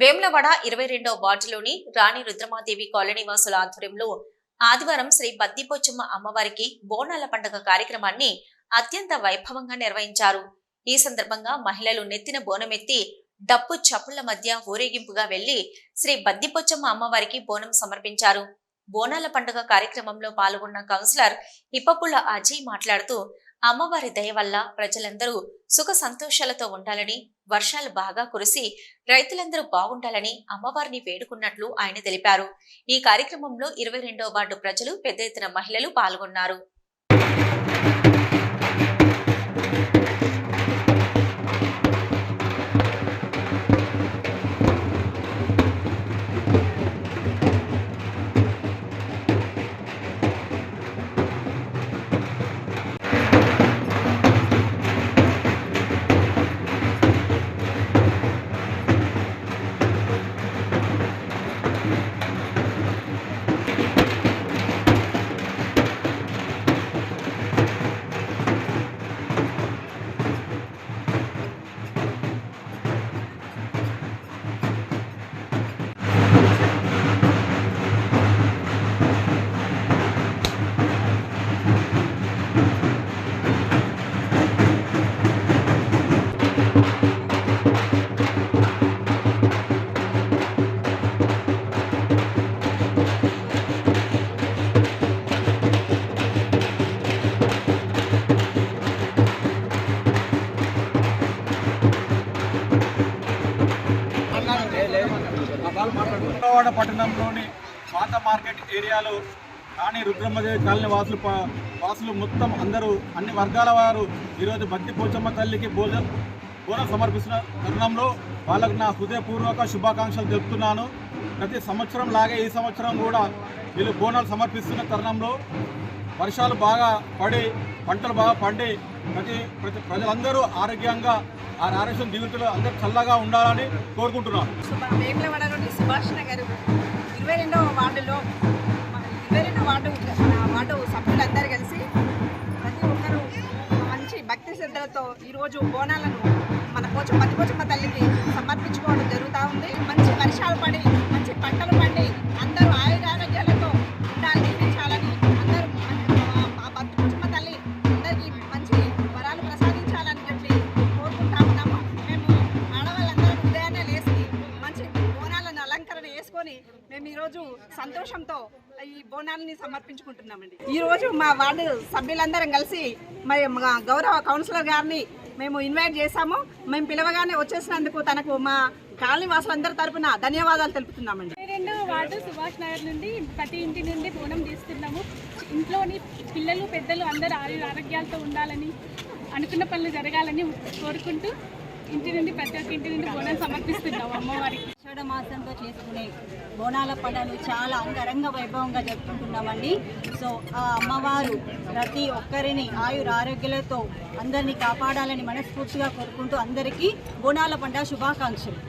వేములవాడ ఇరవై రెండవ వార్డులోని రాణి రుద్రమాదేవి కాలనీ వాసుల ఆధ్వర్యంలో ఆదివారం శ్రీ బద్దిపోచమ్మ అమ్మవారికి బోనాల పండుగ కార్యక్రమాన్ని అత్యంత వైభవంగా నిర్వహించారు. ఈ సందర్భంగా మహిళలు నెత్తిన బోనమెత్తి డప్పు చప్పుళ్ళ మధ్య ఊరేగింపుగా వెళ్ళి శ్రీ బద్దిపోచమ్మ అమ్మవారికి బోనం సమర్పించారు. బోనాల పండుగ కార్యక్రమంలో పాల్గొన్న కౌన్సిలర్ ఇప్పపుల్ల అజయ్ మాట్లాడుతూ అమ్మవారి దయ వల్ల ప్రజలందరూ సుఖ సంతోషాలతో ఉండాలని వర్షాలు బాగా కురిసి రైతులందరూ బాగుండాలని అమ్మవారిని వేడుకున్నట్లు ఆయన తెలిపారు. ఈ కార్యక్రమంలో ఇరవై రెండవ వార్డు ప్రజలు పెద్ద ఎత్తున మహిళలు పాల్గొన్నారు. విజయవాడ పట్టణంలోని పాత మార్కెట్ ఏరియాలో రాణి రుద్రమ్మదేవి కాలనీ వాసులు వాసులు మొత్తం అందరూ అన్ని వర్గాల వారు ఈరోజు బత్తి పోచమ్మ తల్లికి భోజనం బోనం సమర్పిస్తున్న తరుణంలో వాళ్ళకు నా హృదయపూర్వక శుభాకాంక్షలు తెలుపుతున్నాను. ప్రతి సంవత్సరం లాగే ఈ సంవత్సరం కూడా వీళ్ళు బోనాలు సమర్పిస్తున్న తరుణంలో వర్షాలు బాగా పడి పంటలు బాగా పండి ప్రతి ప్రతి ప్రజలందరూ ఆరోగ్యంగా ఆ ఆరోగ్యం జీవితంలో అందరూ చల్లగా ఉండాలని కోరుకుంటున్నాను. సుభా- సుభాష్ నగర్ ఇరవై రెండవ వార్డులో ఇరవై రెండవ వార్డు మన వార్డు సభ్యులందరూ కలిసి ప్రతి ఒక్కరూ మంచి భక్తి శ్రద్ధలతో ఈరోజు బోనాలను మన పోచ కోచమ్మ తల్లికి సమర్పించుకోవడం జరుగుతూ ఉంది. మంచి వర్షాలు పడి మంచి పంటలు చేసుకొని మేము ఈరోజు సంతోషంతో ఈ బోనాలని సమర్పించుకుంటున్నామండి. ఈరోజు మా వార్డు సభ్యులందరం కలిసి మరి మా గౌరవ కౌన్సిలర్ గారిని మేము ఇన్వైట్ చేశాము. మేము పిలవగానే వచ్చేసినందుకు తనకు మా కాలనీ వాసులందరి తరపున ధన్యవాదాలు తెలుపుతున్నామండి. ఇరవై రెండో వార్డు సుభాష్ నగర్ నుండి ప్రతి ఇంటి నుండి బోనం తీస్తున్నాము. ఇంట్లోని పిల్లలు పెద్దలు అందరూ ఆరోగ్య ఆరోగ్యాలతో ఉండాలని అనుకున్న పనులు జరగాలని కోరుకుంటూ ఇంటి నుండి ప్రతి ఒక్క ఇంటి నుండి బోనం సమర్పిస్తున్నాము అమ్మవారికి. ఆషాఢ మాసంతో చేసుకునే బోనాల పండుగను చాలా అంగరంగ వైభవంగా జరుపుకుంటున్నామండి. సో ఆ అమ్మవారు ప్రతి ఒక్కరిని ఆయుర ఆరోగ్యాలతో అందరినీ కాపాడాలని మనస్ఫూర్తిగా కోరుకుంటూ అందరికీ బోనాల పండుగ శుభాకాంక్షలు.